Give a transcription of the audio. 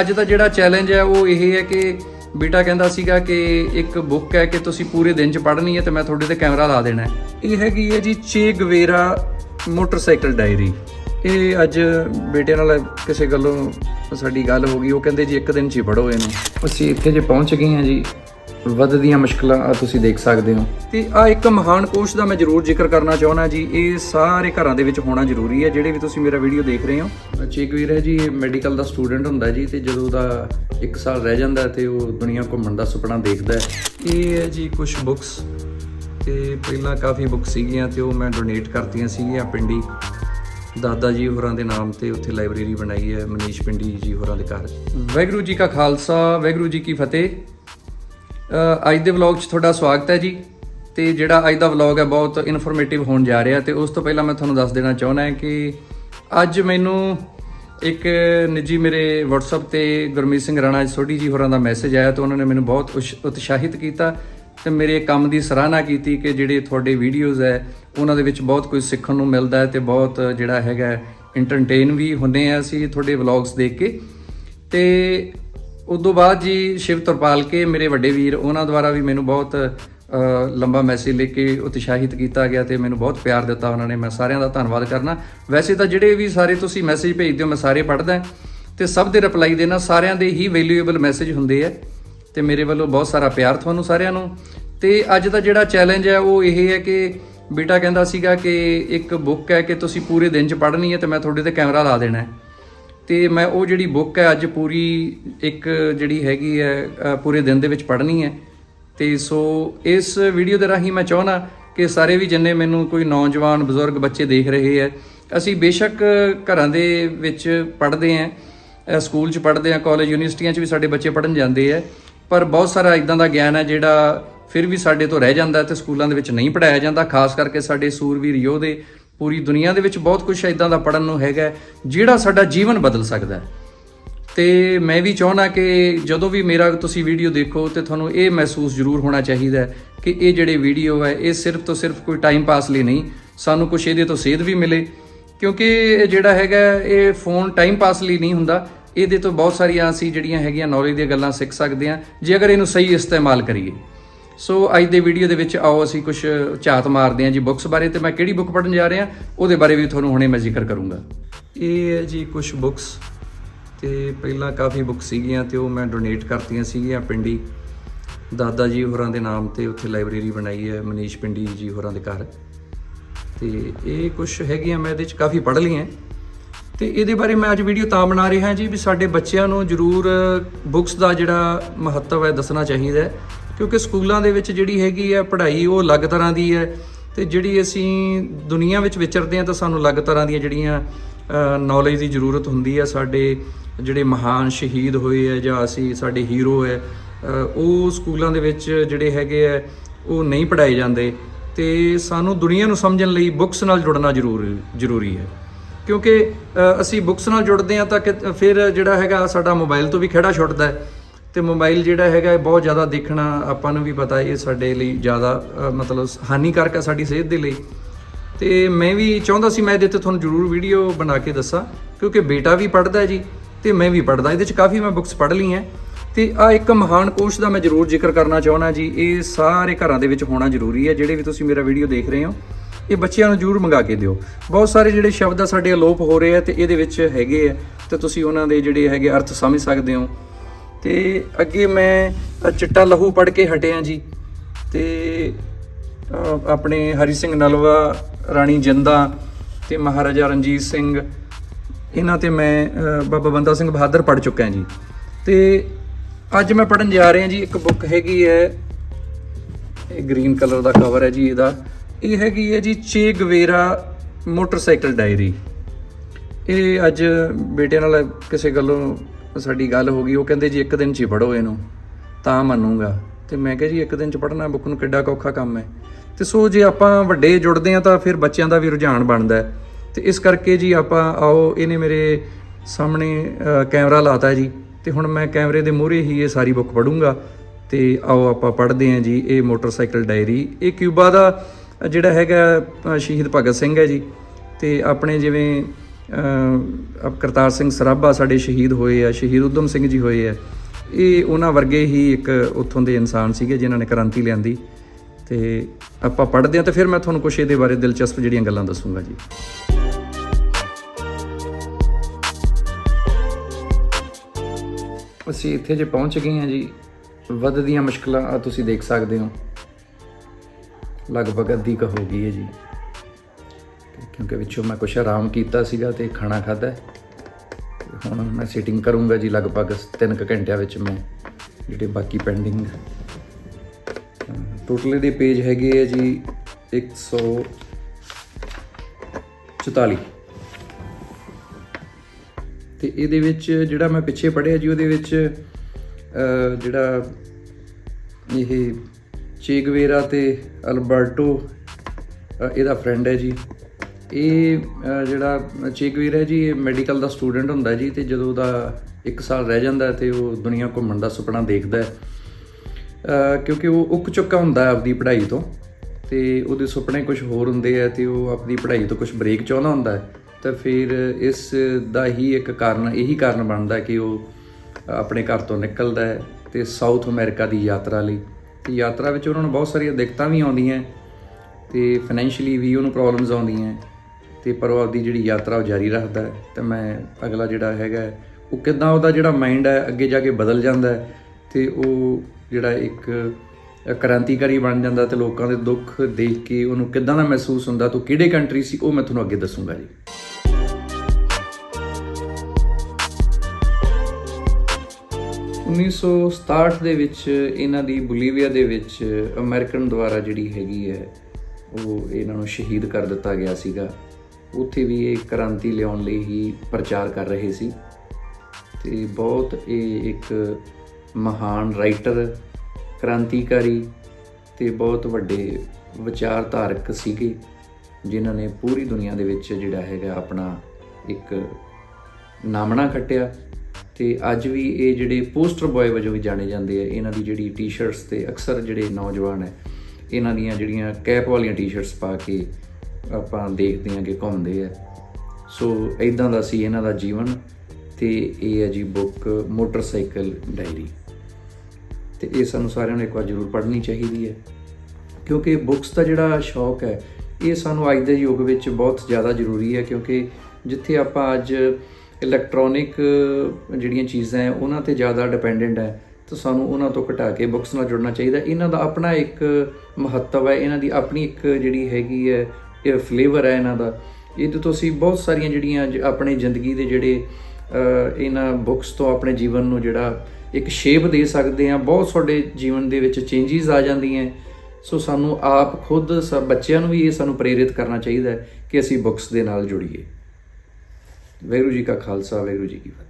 ਅੱਜ ਦਾ ਜਿਹੜਾ ਚੈਲੰਜ ਹੈ, ਉਹ ਇਹ ਹੈ ਕਿ ਬੇਟਾ ਕਹਿੰਦਾ ਸੀਗਾ ਕਿ ਇੱਕ ਬੁੱਕ ਹੈ ਕਿ ਤੁਸੀਂ ਪੂਰੇ ਦਿਨ ਚ ਪੜ੍ਹਨੀ ਹੈ ਤੇ ਮੈਂ ਤੁਹਾਡੇ ਤੇ ਕੈਮਰਾ ਲਾ ਦੇਣਾ ਇਹ ਹੈਗੀ ਹੈ ਜੀ ਚੇ ਗਵੇਰਾ ਮੋਟਰਸਾਈਕਲ ਡਾਇਰੀ। ਇਹ ਅੱਜ ਬੇਟੇ ਨਾਲ ਕਿਸੇ ਗੱਲੋਂ ਸਾਡੀ ਗੱਲ ਹੋ ਗਈ, ਉਹ ਕਹਿੰਦੇ ਜੀ ਇੱਕ ਦਿਨ ਚ ਹੀ ਪੜੋ ਇਹਨੂੰ। ਅਸੀਂ ਇੱਥੇ ਜੇ ਪਹੁੰਚ ਗਏ ਹਾਂ ਜੀ ਵੱਧਦੀਆਂ ਮੁਸ਼ਕਲਾਂ ਆ ਤੁਸੀਂ ਦੇਖ ਸਕਦੇ ਹੋ। ਤੇ ਆ ਇੱਕ ਮਹਾਨ ਕੋਸ਼ ਦਾ ਮੈਂ ਜ਼ਰੂਰ ਜ਼ਿਕਰ ਕਰਨਾ ਚਾਹੁੰਦਾ ਜੀ। ਇਹ ਸਾਰੇ ਘਰਾਂ ਦੇ ਵਿੱਚ ਹੋਣਾ ਜ਼ਰੂਰੀ ਹੈ। ਜਿਹੜੇ ਵੀ ਤੁਸੀਂ ਮੇਰਾ ਵੀਡੀਓ ਦੇਖ ਰਹੇ ਹੋ। ਚੇਕਵੀਰ ਹੈ ਜੀ ਮੈਡੀਕਲ ਦਾ ਸਟੂਡੈਂਟ ਹੁੰਦਾ ਜੀ ਤੇ ਜਦੋਂ ਦਾ 1 ਸਾਲ ਰਹਿ ਜਾਂਦਾ ਹੈ ਤੇ ਉਹ ਦੁਨੀਆ ਘੁੰਮਣ ਦਾ ਸੁਪਨਾ ਦੇਖਦਾ ਹੈ। ਇਹ ਹੈ ਜੀ ਕੁਝ ਬੁੱਕਸ ਤੇ ਪਹਿਲਾਂ ਕਾਫੀ ਬੁੱਕ ਸੀਗੀਆਂ ਤੇ ਉਹ ਮੈਂ ਡੋਨੇਟ ਕਰਤੀਆਂ ਸੀਗੀਆਂ ਪਿੰਡੀ। ਦਾਦਾ ਜੀ ਹੋਰਾਂ ਦੇ ਨਾਮ ਤੇ ਉੱਥੇ ਲਾਇਬ੍ਰੇਰੀ ਬਣਾਈ ਹੈ, ਮਨੀਸ਼ ਪਿੰਡੀ ਜੀ ਹੋਰਾਂ ਦੇ ਘਰ। ਵਾਹਿਗੁਰੂ ਜੀ ਕਾ ਖਾਲਸਾ, ਵਾਹਿਗੁਰੂ ਜੀ ਕੀ ਫਤਿਹ। ਅੱਜ ਦੇ ਵਲੌਗ 'ਚ ਤੁਹਾਡਾ ਸਵਾਗਤ ਹੈ ਜੀ। ਤੇ ਜਿਹੜਾ ਅੱਜ ਦਾ ਵਲੌਗ ਹੈ ਬਹੁਤ ਇਨਫੋਰਮੇਟਿਵ ਹੋਣ ਜਾ ਰਿਹਾ ਤੇ ਉਸ ਤੋਂ ਪਹਿਲਾਂ ਮੈਂ ਤੁਹਾਨੂੰ ਦੱਸ ਦੇਣਾ ਚਾਹੁੰਦਾ ਹਾਂ ਕਿ ਅੱਜ ਮੈਨੂੰ ਇੱਕ ਨਿੱਜੀ ਮੇਰੇ WhatsApp ਤੇ ਗੁਰਮੀਤ ਸਿੰਘ ਰਾਣਾ ਸੋਢੀ ਜੀ ਹੋਰਾਂ ਦਾ ਮੈਸੇਜ ਆਇਆ ਤੇ ਉਹਨਾਂ ਨੇ ਮੈਨੂੰ ਬਹੁਤ ਉਸ਼- ਉਤਸ਼ਾਹਿਤ ਕੀਤਾ ਤੇ ਮੇਰੇ ਕੰਮ ਦੀ ਸਰਾਹਨਾ ਕੀਤੀ ਕਿ ਜਿਹੜੇ ਤੁਹਾਡੇ ਵੀਡੀਓਜ਼ ਹੈ, ਉਹਨਾਂ ਦੇ ਵਿੱਚ ਬਹੁਤ ਕੁਝ ਸਿੱਖਣ ਨੂੰ ਮਿਲਦਾ ਹੈ ਤੇ ਬਹੁਤ ਜਿਹੜਾ ਹੈਗਾ ਐਂਟਰਟੇਨ ਵੀ ਹੁੰਦੇ ਆ ਅਸੀਂ ਤੁਹਾਡੇ ਵਲੌਗਸ ਦੇਖ ਕੇ। ਤੇ ਉਦੋਂ ਬਾਅਦ ਜੀ ਸ਼ਿਵ ਤਰਪਾਲ ਕੇ, ਮੇਰੇ ਵੱਡੇ ਵੀਰ, ਉਹਨਾਂ ਦੁਆਰਾ ਵੀ ਮੈਨੂੰ ਬਹੁਤ ਲੰਬਾ ਮੈਸੇਜ ਲੈ ਕੇ ਉਤਸ਼ਾਹਿਤ ਕੀਤਾ ਗਿਆ ਤੇ ਮੈਨੂੰ ਬਹੁਤ ਪਿਆਰ ਦਿੱਤਾ ਉਹਨਾਂ ਨੇ। ਮੈਂ ਸਾਰਿਆਂ ਦਾ ਧੰਨਵਾਦ ਕਰਨਾ। ਵੈਸੇ ਤਾਂ ਜਿਹੜੇ ਵੀ ਸਾਰੇ ਤੁਸੀਂ ਮੈਸੇਜ ਭੇਜਦੇ ਹੋ, ਮੈਂ ਸਾਰੇ ਪੜ੍ਹਦਾ ਤੇ ਸਭ ਦੇ ਰਿਪਲਾਈ ਦੇਣਾ ਸਾਰਿਆਂ ਦੇ ਹੀ ਵੈਲਿਊਏਬਲ ਮੈਸੇਜ ਹੁੰਦੇ ਆ ਤੇ ਮੇਰੇ ਵੱਲੋਂ ਬਹੁਤ ਸਾਰਾ ਪਿਆਰ ਤੁਹਾਨੂੰ ਸਾਰਿਆਂ ਨੂੰ। ਤੇ ਅੱਜ ਦਾ ਜਿਹੜਾ ਚੈਲੰਜ ਹੈ, ਉਹ ਇਹ ਹੈ ਕਿ ਬੇਟਾ ਕਹਿੰਦਾ ਸੀਗਾ ਕਿ ਇੱਕ ਬੁੱਕ ਹੈ ਕਿ ਤੁਸੀਂ ਪੂਰੇ ਦਿਨ ਚ ਪੜ੍ਹਨੀ ਹੈ ਤੇ ਮੈਂ ਤੁਹਾਡੇ ਤੇ ਕੈਮਰਾ ਲਾ ਦੇਣਾ ਹੈ। ਤੇ ਮੈਂ ਉਹ ਜਿਹੜੀ ਬੁੱਕ ਹੈ ਅੱਜ ਪੂਰੀ ਇੱਕ ਜਿਹੜੀ ਹੈਗੀ ਹੈ ਪੂਰੇ ਦਿਨ ਦੇ ਵਿੱਚ ਪੜ੍ਹਨੀ ਹੈ। ਤੇ ਸੋ ਇਸ ਵੀਡੀਓ ਦੇ ਰਾਹੀਂ ਮੈਂ ਚਾਹਣਾ ਕਿ ਸਾਰੇ ਵੀ ਜਿੰਨੇ ਮੈਨੂੰ ਕੋਈ ਨੌਜਵਾਨ ਬਜ਼ੁਰਗ ਬੱਚੇ ਦੇਖ ਰਹੇ ਹੈ, ਅਸੀਂ ਬੇਸ਼ੱਕ ਘਰਾਂ ਦੇ ਵਿੱਚ ਪੜ੍ਹਦੇ ਆਂ ਸਕੂਲ 'ਚ ਪੜ੍ਹਦੇ ਆਂ ਕਾਲਜ ਯੂਨੀਵਰਸਿਟੀਆਂ 'ਚ ਵੀ ਸਾਡੇ ਬੱਚੇ ਪੜ੍ਹਨ ਜਾਂਦੇ ਆ ਪਰ ਬਹੁਤ ਸਾਰਾ ਇਦਾਂ ਦਾ ਗਿਆਨ ਹੈ ਜਿਹੜਾ ਫਿਰ ਵੀ ਸਾਡੇ ਤੋਂ ਰਹਿ ਜਾਂਦਾ ਹੈ ਤੇ ਸਕੂਲਾਂ ਦੇ ਵਿੱਚ ਨਹੀਂ ਪੜਾਇਆ ਜਾਂਦਾ, ਖਾਸ ਕਰਕੇ ਸਾਡੇ ਸੂਰਵੀਰ ਯੋਧੇ ਪੂਰੀ ਦੁਨੀਆ ਦੇ ਵਿੱਚ ਬਹੁਤ ਕੁਝ ਇਦਾਂ ਦਾ ਪੜਨ ਨੂੰ ਹੈਗਾ ਜਿਹੜਾ ਸਾਡਾ ਜੀਵਨ ਬਦਲ ਸਕਦਾ ਹੈ। ਤੇ ਮੈਂ ਵੀ ਚਾਹਣਾ ਕਿ ਜਦੋਂ ਵੀ ਮੇਰਾ ਤੁਸੀਂ ਵੀਡੀਓ ਦੇਖੋ ਤੇ ਤੁਹਾਨੂੰ ਇਹ ਮਹਿਸੂਸ ਜ਼ਰੂਰ ਹੋਣਾ ਚਾਹੀਦਾ ਹੈ ਕਿ ਇਹ ਜਿਹੜੇ ਵੀਡੀਓ ਹੈ, ਇਹ ਸਿਰਫ ਤੋਂ ਸਿਰਫ ਕੋਈ ਟਾਈਮ ਪਾਸ ਲਈ ਨਹੀਂ, ਸਾਨੂੰ ਕੁਝ ਇਹਦੇ ਤੋਂ ਸੇਧ ਵੀ ਮਿਲੇ। ਕਿਉਂਕਿ ਇਹ ਜਿਹੜਾ ਹੈਗਾ ਇਹ ਫੋਨ ਟਾਈਮ ਪਾਸ ਲਈ ਨਹੀਂ ਹੁੰਦਾ। ਇਹਦੇ ਤੋਂ ਬਹੁਤ ਸਾਰੀਆਂ ਅਸੀਂ ਜਿਹੜੀਆਂ ਹੈਗੀਆਂ ਨੌਲੇਜ ਦੀਆਂ ਗੱਲਾਂ ਸਿੱਖ ਸਕਦੇ ਹਾਂ। ਜੇ ਅਗਰ ਇਹਨੂੰ ਸਹੀ ਇਸਤੇਮਾਲ ਕਰੀਏ ਸੋ ਅੱਜ ਦੇ ਵੀਡੀਓ ਦੇ ਵਿੱਚ ਆਓ, ਅਸੀਂ ਕੁਝ ਝਾਤ ਮਾਰਦੇ ਹਾਂ ਜੀ ਬੁੱਕਸ ਬਾਰੇ ਤੇ ਮੈਂ ਕਿਹੜੀ ਬੁੱਕ ਪੜ੍ਹਨ ਜਾ ਰਿਹਾ, ਉਹਦੇ ਬਾਰੇ ਵੀ ਤੁਹਾਨੂੰ ਹੁਣੇ ਮੈਂ ਜ਼ਿਕਰ ਕਰੂੰਗਾ। ਇਹ ਹੈ ਜੀ ਕੁਝ ਬੁੱਕਸ ਤੇ ਪਹਿਲਾਂ ਕਾਫੀ ਬੁੱਕ ਸੀਗੀਆਂ ਤੇ ਉਹ ਮੈਂ ਡੋਨੇਟ ਕਰਤੀਆਂ ਸੀਗੀਆਂ ਪਿੰਡੀ। ਦਾਦਾ ਜੀ ਹੋਰਾਂ ਦੇ ਨਾਮ ਤੇ ਉੱਥੇ ਲਾਇਬ੍ਰੇਰੀ ਬਣਾਈ ਹੈ, ਮਨੀਸ਼ ਪਿੰਡੀ ਜੀ ਹੋਰਾਂ ਦੇ ਘਰ। ਤੇ ਇਹ ਕੁਝ ਹੈਗੀਆਂ ਮੈਂ ਇਹਦੇ ਚ ਕਾਫੀ ਪੜ੍ਹ ਲਈਆਂ। ਤੇ ਇਹਦੇ ਬਾਰੇ ਮੈਂ ਅੱਜ ਵੀਡੀਓ ਤਾਂ ਬਣਾ ਰਿਹਾ ਜੀ ਵੀ ਸਾਡੇ ਬੱਚਿਆਂ ਨੂੰ ਜ਼ਰੂਰ ਬੁੱਕਸ ਦਾ ਜਿਹੜਾ ਮਹੱਤਵ ਹੈ ਦੱਸਣਾ ਚਾਹੀਦਾ ਹੈ। ਕਿਉਂਕਿ ਸਕੂਲਾਂ ਦੇ ਵਿੱਚ ਜਿਹੜੀ ਹੈਗੀ ਹੈ ਪੜ੍ਹਾਈ ਉਹ ਅਲੱਗ ਤਰ੍ਹਾਂ ਦੀ ਹੈ ਤੇ ਜਿਹੜੀ ਅਸੀਂ ਦੁਨੀਆ ਵਿੱਚ ਵਿਚਰਦੇ ਹਾਂ ਤਾਂ ਸਾਨੂੰ ਅਲੱਗ ਤਰ੍ਹਾਂ ਦੀਆਂ ਜਿਹੜੀਆਂ ਨੌਲੇਜ ਦੀ ਜ਼ਰੂਰਤ ਹੁੰਦੀ ਹੈ। ਸਾਡੇ ਜਿਹੜੇ ਮਹਾਨ ਸ਼ਹੀਦ ਹੋਏ ਹੈ ਜਾਂ ਅਸੀਂ ਸਾਡੇ ਹੀਰੋ ਹੈ ਉਹ ਸਕੂਲਾਂ ਦੇ ਵਿੱਚ ਜਿਹੜੇ ਹੈਗੇ ਹੈ, ਉਹ ਨਹੀਂ ਪੜ੍ਹਾਏ ਜਾਂਦੇ ਤੇ ਸਾਨੂੰ ਦੁਨੀਆ ਨੂੰ ਸਮਝਣ ਲਈ ਬੁੱਕਸ ਨਾਲ ਜੁੜਨਾ ਜ਼ਰੂਰ, ਜ਼ਰੂਰੀ ਹੈ। ਕਿਉਂਕਿ ਅਸੀਂ ਬੁੱਕਸ ਨਾਲ ਜੁੜਦੇ ਹਾਂ ਤਾਂ ਕਿ ਫਿਰ ਜਿਹੜਾ ਹੈਗਾ ਸਾਡਾ ਮੋਬਾਈਲ ਤੋਂ ਵੀ ਖੜਾ ਛੁੱਟਦਾ ਹੈ। ਤੇ ਮੋਬਾਈਲ ਜਿਹੜਾ ਹੈਗਾ ਇਹ ਬਹੁਤ ਜ਼ਿਆਦਾ ਦੇਖਣਾ ਆਪਾਂ ਨੂੰ ਵੀ ਪਤਾ ਇਹ ਸਾਡੇ ਲਈ ਜ਼ਿਆਦਾ ਮਤਲਬ ਹਾਨੀਕਾਰਕ ਹੈ ਸਾਡੀ ਸਿਹਤ ਦੇ ਲਈ। ਤੇ ਮੈਂ ਵੀ ਚਾਹੁੰਦਾ ਸੀ ਮੈਂ ਇਹਦੇ ਤੇ ਤੁਹਾਨੂੰ ਜ਼ਰੂਰ ਵੀਡੀਓ ਬਣਾ ਕੇ ਦੱਸਾਂ, ਕਿਉਂਕਿ ਬੇਟਾ ਵੀ ਪੜ੍ਹਦਾ ਹੈ ਜੀ, ਤੇ ਮੈਂ ਵੀ ਪੜ੍ਹਦਾ। ਇਹਦੇ ਚ ਕਾਫੀ ਮੈਂ ਬੁੱਕਸ ਪੜ੍ਹ ਲਈਆਂ। ਤੇ ਆ ਇੱਕ ਮਹਾਨ ਕੋਸ਼ ਦਾ ਮੈਂ ਜ਼ਰੂਰ ਜ਼ਿਕਰ ਕਰਨਾ ਚਾਹੁੰਦਾ ਜੀ, ਇਹ ਸਾਰੇ ਘਰਾਂ ਦੇ ਵਿੱਚ ਹੋਣਾ ਜ਼ਰੂਰੀ ਹੈ, ਜਿਹੜੇ ਵੀ ਤੁਸੀਂ ਮੇਰਾ ਵੀਡੀਓ ਦੇਖ ਰਹੇ ਹੋ, ਇਹ ਬੱਚਿਆਂ ਨੂੰ ਜ਼ਰੂਰ ਮੰਗਾ ਕੇ ਦਿਓ। ਬਹੁਤ ਸਾਰੇ ਜਿਹੜੇ ਸ਼ਬਦ ਆ ਸਾਡੇ ਅਲੋਪ ਹੋ ਰਹੇ ਆ ਤੇ ਇਹਦੇ ਵਿੱਚ ਹੈਗੇ ਆ, ਤੇ ਤੁਸੀਂ ਉਹਨਾਂ ਦੇ ਜਿਹੜੇ ਹੈਗੇ ਅਰਥ ਸਮਝ ਸਕਦੇ ਹੋ। ਤੇ ਅੱਗੇ ਮੈਂ ਚਿੱਟਾ ਲਹੂ ਪੜ੍ਹ ਕੇ ਹਟਿਆ ਜੀ ਤੇ ਆਪਣੇ ਹਰੀ ਸਿੰਘ ਨਲਵਾ, ਰਾਣੀ ਜਿੰਦਾ ਤੇ ਮਹਾਰਾਜਾ ਰਣਜੀਤ ਸਿੰਘ, ਇਹਨਾਂ ਤੇ ਮੈਂ ਬਾਬਾ ਬੰਦਾ ਸਿੰਘ ਬਹਾਦਰ ਪੜ੍ਹ ਚੁੱਕਾ ਜੀ। ਤੇ ਅੱਜ ਮੈਂ ਪੜ੍ਹਨ ਜਾ ਰਿਹਾ ਜੀ, ਇੱਕ ਬੁੱਕ ਹੈਗੀ ਹੈ, ਇਹ ਗ੍ਰੀਨ ਕਲਰ ਦਾ ਕਵਰ ਹੈ ਜੀ ਇਹਦਾ। ਇਹ ਹੈਗੀ ਹੈ ਜੀ ਚੇ ਗਵੇਰਾ ਮੋਟਰਸਾਈਕਲ ਡਾਇਰੀ। ਇਹ ਅੱਜ ਬੇਟੇ ਨਾਲ ਕਿਸੇ ਗੱਲੋਂ ਸਾਡੀ ਗੱਲ ਹੋ ਗਈ ਉਹ ਕਹਿੰਦੇ ਜੀ ਇੱਕ ਦਿਨ ਚ ਹੀ ਪੜੋ ਇਹਨੂੰ। ਤਾਂ ਮੰਨੂਗਾ। ਤੇ ਮੈਂ ਕਿਹਾ ਜੀ ਇੱਕ ਦਿਨ ਚ ਪੜਨਾ ਬੁੱਕ ਨੂੰ ਕਿੱਡਾ ਕੁ ਔਖਾ ਕੰਮ ਹੈ। ਤੇ ਸੋ ਜੇ ਆਪਾਂ ਵੱਡੇ ਜੁੜਦੇ ਆ ਤਾਂ ਫਿਰ ਬੱਚਿਆਂ ਦਾ ਵੀ ਰੁਝਾਨ ਬਣਦਾ ਹੈ। ਤੇ ਇਸ ਕਰਕੇ ਜੀ ਆਪਾਂ ਆਓ ਇਹਨੇ ਮੇਰੇ ਸਾਹਮਣੇ ਅ, ਕੈਮਰਾ ਲਾਤਾ ਜੀ। ਤੇ ਹੁਣ ਮੈਂ ਕੈਮਰੇ ਦੇ ਮੂਹਰੇ ਹੀ ਇਹ ਸਾਰੀ ਬੁੱਕ ਪੜੂੰਗਾ ਤੇ ਆਓ ਆਪਾਂ ਪੜ੍ਹਦੇ ਹਾਂ ਜੀ ਇਹ ਮੋਟਰਸਾਈਕਲ ਡਾਇਰੀ। ਇਹ ਕਿਊਬਾ ਦਾ ਜਿਹੜਾ ਹੈਗਾ ਸ਼ਹੀਦ ਭਗਤ ਸਿੰਘ ਹੈ ਜੀ। ਤੇ ਆਪਣੇ ਜਿਵੇਂ ਕਰਤਾਰ ਸਿੰਘ ਸਰਾਭਾ ਸਾਡੇ ਸ਼ਹੀਦ ਹੋਏ ਆ, ਸ਼ਹੀਦ ਉਦਮ ਸਿੰਘ ਜੀ ਹੋਏ ਆ। ਇਹ ਉਹਨਾਂ ਵਰਗੇ ਹੀ ਇੱਕ ਉੱਥੋਂ ਦੇ ਇਨਸਾਨ ਸੀਗੇ ਜਿਨ੍ਹਾਂ ਨੇ ਕ੍ਰਾਂਤੀ ਲਿਆਂਦੀ। ਤੇ ਆਪਾਂ ਪੜ੍ਹਦੇ ਹਾਂ ਤੇ ਫਿਰ ਮੈਂ ਤੁਹਾਨੂੰ ਕੁਝ ਇਹਦੇ ਬਾਰੇ ਦਿਲਚਸਪ ਜਿਹੜੀਆਂ ਗੱਲਾਂ ਦੱਸੂਗਾ ਜੀ। ਅਸੀਂ ਇੱਥੇ ਜੇ ਪਹੁੰਚ ਗਏ ਹਾਂ ਜੀ ਵੱਧਦੀਆਂ ਮੁਸ਼ਕਲਾਂ ਆ ਤੁਸੀਂ ਦੇਖ ਸਕਦੇ ਹੋ। ਲਗਭਗ ਅੱਧੀ ਕੁ ਹੋ ਗਈ ਹੈ ਜੀ। ਕਿਉਂਕਿ ਵਿੱਚੋਂ ਮੈਂ ਕੁਛ ਆਰਾਮ ਕੀਤਾ ਸੀਗਾ ਤੇ ਖਾਣਾ ਖਾਦਾ ਹੁਣ ਮੈਂ ਸੀਟਿੰਗ ਕਰੂੰਗਾ ਜੀ ਲਗਭਗ 3 ਘੰਟਿਆਂ ਵਿੱਚ ਮੈਂ, ਜਿਹੜੇ ਬਾਕੀ ਪੈਂਡਿੰਗ ਟੋਟਲ ਇਹਦੇ ਪੇਜ ਹੈਗੇ ਆ ਜੀ 144 ਤੇ ਇਹਦੇ ਵਿੱਚ ਜਿਹੜਾ ਮੈਂ ਪਿੱਛੇ ਪੜ੍ਹਿਆ ਜੀ, ਉਹਦੇ ਵਿੱਚ ਜਿਹੜਾ ਇਹ ਚੇਗਵੇਰਾ ਤੇ ਅਲਬਰਟੋ ਇਹਦਾ ਫਰੈਂਡ ਹੈ ਜੀ। ਇਹ ਅਹ, ਜਿਹੜਾ ਚੇਗਵੇਰਾ ਹੈ ਜੀ ਇਹ ਮੈਡੀਕਲ ਦਾ ਸਟੂਡੈਂਟ ਹੁੰਦਾ ਜੀ ਤੇ ਜਦੋਂ ਉਹਦਾ 1 ਸਾਲ ਰਹਿ ਜਾਂਦਾ ਹੈ ਤੇ ਉਹ ਦੁਨੀਆ ਘੁੰਮਣ ਦਾ ਸੁਪਨਾ ਦੇਖਦਾ ਹੈ। ਕਿਉਂਕਿ ਉਹ ਉੱਕ ਚੁੱਕਾ ਹੁੰਦਾ ਆਪਦੀ ਪੜ੍ਹਾਈ ਤੋਂ ਤੇ ਉਹਦੇ ਸੁਪਨੇ ਕੁਝ ਹੋਰ ਹੁੰਦੇ ਆ ਤੇ ਉਹ ਆਪਣੀ ਪੜ੍ਹਾਈ ਤੋਂ ਕੁਝ ਬ੍ਰੇਕ ਚਾਹੁੰਦਾ ਹੁੰਦਾ ਹੈ। ਤਾਂ ਫਿਰ ਇਸ ਦਾ ਹੀ ਇੱਕ ਕਾਰਨ ਇਹੀ ਕਾਰਨ ਬਣਦਾ ਕਿ ਉਹ ਆਪਣੇ ਘਰ ਤੋਂ ਨਿਕਲਦਾ ਹੈ ਤੇ ਸਾਊਥ ਅਮਰੀਕਾ ਦੀ ਯਾਤਰਾ ਲਈ। ਤੇ ਯਾਤਰਾ ਵਿੱਚ ਉਹਨਾਂ ਨੂੰ ਬਹੁਤ ਸਾਰੀਆਂ ਦਿੱਕਤਾਂ ਵੀ ਆਉਂਦੀਆਂ ਤੇ ਫਾਈਨੈਂਸ਼ੀਅਲੀ ਵੀ ਉਹਨੂੰ ਪ੍ਰੋਬਲਮਸ ਆਉਂਦੀਆਂ ਤੇ ਪਰ ਉਹ ਆਪਦੀ ਜਿਹੜੀ ਯਾਤਰਾ ਉਹ ਜਾਰੀ ਰੱਖਦਾ ਹੈ। ਤੇ ਮੈਂ ਅਗਲਾ ਜਿਹੜਾ ਹੈਗਾ ਉਹ ਕਿਦਾਂ ਉਹਦਾ ਜਿਹੜਾ ਮਾਈਂਡ ਹੈ, ਅੱਗੇ ਜਾ ਕੇ ਬਦਲ ਜਾਂਦਾ ਹੈ ਤੇ ਉਹ ਜਿਹੜਾ ਇੱਕ ਕ੍ਰਾਂਤੀਕਾਰੀ ਬਣ ਜਾਂਦਾ ਤੇ ਲੋਕਾਂ ਦੇ ਦੁੱਖ ਦੇਖ ਕੇ ਉਹਨੂੰ ਕਿਦਾਂ ਦਾ ਮਹਿਸੂਸ ਹੁੰਦਾ, ਤੋਂ ਕਿਹੜੇ ਕੰਟਰੀ ਸੀ, ਉਹ ਮੈਂ ਤੁਹਾਨੂੰ ਅੱਗੇ ਦੱਸੂਗਾ ਜੀ। ਉੱਨੀ ਸੌ 67 ਦੇ ਵਿੱਚ ਇਹਨਾਂ ਦੀ ਬੋਲੀਵੀਆ ਦੇ ਵਿੱਚ ਅਮਰੀਕਨ ਦੁਆਰਾ ਜਿਹੜੀ ਹੈਗੀ ਹੈ, ਉਹ ਇਹਨਾਂ ਨੂੰ ਸ਼ਹੀਦ ਕਰ ਦਿੱਤਾ ਗਿਆ ਸੀਗਾ। ਉੱਥੇ ਵੀ ਇਹ ਕ੍ਰਾਂਤੀ ਲਿਆਉਣ ਲਈ ਹੀ ਪ੍ਰਚਾਰ ਕਰ ਰਹੇ ਸੀ। ਤੇ ਬਹੁਤ ਇਹ ਇੱਕ ਮਹਾਨ ਰਾਈਟਰ ਕ੍ਰਾਂਤੀਕਾਰੀ ਤੇ ਬਹੁਤ ਵੱਡੇ ਵਿਚਾਰਧਾਰਕ ਸੀਗੇ, ਜਿਨ੍ਹਾਂ ਨੇ ਪੂਰੀ ਦੁਨੀਆ ਦੇ ਵਿੱਚ ਜਿਹੜਾ ਹੈਗਾ ਆਪਣਾ ਇੱਕ ਨਾਮਣਾ ਖੱਟਿਆ। ਤੇ ਅੱਜ ਵੀ ਇਹ ਜਿਹੜੇ ਪੋਸਟਰ ਬॉय ਵਜੋਂ ਵੀ ਜਾਣੇ ਜਾਂਦੇ ਆ, ਇਹਨਾਂ ਦੀ ਜਿਹੜੀ ਟੀ-ਸ਼ਰਟਸ ਤੇ ਅਕਸਰ ਜਿਹੜੇ ਨੌਜਵਾਨ ਹੈ, ਇਹਨਾਂ ਦੀਆਂ ਜਿਹੜੀਆਂ ਕੈਪ ਵਾਲੀਆਂ ਟੀ-ਸ਼ਰਟਸ ਪਾ ਕੇ ਆਪਾਂ ਦੇਖਦੇ ਹਾਂ ਕਿ ਘੁੰਮਦੇ ਆ। ਸੋ ਇਦਾਂ ਦਾ ਸੀ ਇਹਨਾਂ ਦਾ ਜੀਵਨ ਤੇ ਇਹ ਹੈ ਜੀ ਬੁੱਕ ਮੋਟਰਸਾਈਕਲ ਡਾਇਰੀ। ਤੇ ਇਹ ਸਾਨੂੰ ਸਾਰਿਆਂ ਨੂੰ ਇੱਕ ਵਾਰ ਜ਼ਰੂਰ ਪੜ੍ਹਨੀ ਚਾਹੀਦੀ ਹੈ। ਕਿਉਂਕਿ ਬੁੱਕਸ ਦਾ ਜਿਹੜਾ ਸ਼ੌਕ ਹੈ, ਇਹ ਸਾਨੂੰ ਅੱਜ ਦੇ ਯੁੱਗ ਵਿੱਚ ਬਹੁਤ ਜ਼ਿਆਦਾ ਜ਼ਰੂਰੀ ਹੈ ਕਿਉਂਕਿ ਜਿੱਥੇ ਆਪਾਂ ਅੱਜ ਇਲੈਕਟ੍ਰੋਨਿਕ ਜਿਹੜੀਆਂ ਚੀਜ਼ਾਂ ਹੈ, ਉਹਨਾਂ ਤੇ ਜ਼ਿਆਦਾ ਡਿਪੈਂਡੈਂਟ ਹੈ, ਤਾਂ ਸਾਨੂੰ ਉਹਨਾਂ ਤੋਂ ਘਟਾ ਕੇ ਬੁੱਕਸ ਨਾਲ ਜੁੜਨਾ ਚਾਹੀਦਾ। ਇਹਨਾਂ ਦਾ ਆਪਣਾ ਇੱਕ ਮਹੱਤਵ ਹੈ, ਇਹਨਾਂ ਦੀ ਆਪਣੀ ਇੱਕ ਜਿਹੜੀ ਹੈਗੀ ਹੈ ਇਹ ਫਲੇਵਰ ਹੈ ਇਹਨਾਂ ਦਾ। ਇਹਦੇ ਤੋਂ ਅਸੀਂ ਬਹੁਤ ਸਾਰੀਆਂ ਜਿਹੜੀਆਂ ਆਪਣੇ ਜ਼ਿੰਦਗੀ ਦੇ ਜਿਹੜੇ ਇਹਨਾਂ ਬੁੱਕਸ ਤੋਂ ਆਪਣੇ ਜੀਵਨ ਨੂੰ ਜਿਹੜਾ ਇੱਕ ਸ਼ੇਪ ਦੇ ਸਕਦੇ ਆ ਬਹੁਤ ਸਾਡੇ ਜੀਵਨ ਦੇ ਵਿੱਚ ਚੇਂਜਸ ਆ ਜਾਂਦੀਆਂ ਸੋ ਸਾਨੂੰ ਆਪ ਖੁਦ ਸਭ ਬੱਚਿਆਂ ਨੂੰ ਵੀ ਇਹ ਸਾਨੂੰ ਪ੍ਰੇਰਿਤ ਕਰਨਾ ਚਾਹੀਦਾ ਹੈ ਕਿ ਅਸੀਂ ਬੁੱਕਸ ਦੇ ਨਾਲ ਜੁੜੀਏ। ਵਾਹਿਗੁਰੂ ਜੀ ਕਾ ਖਾਲਸਾ, ਵਾਹਿਗੁਰੂ ਜੀ ਕੀ ਫਤਿਹ।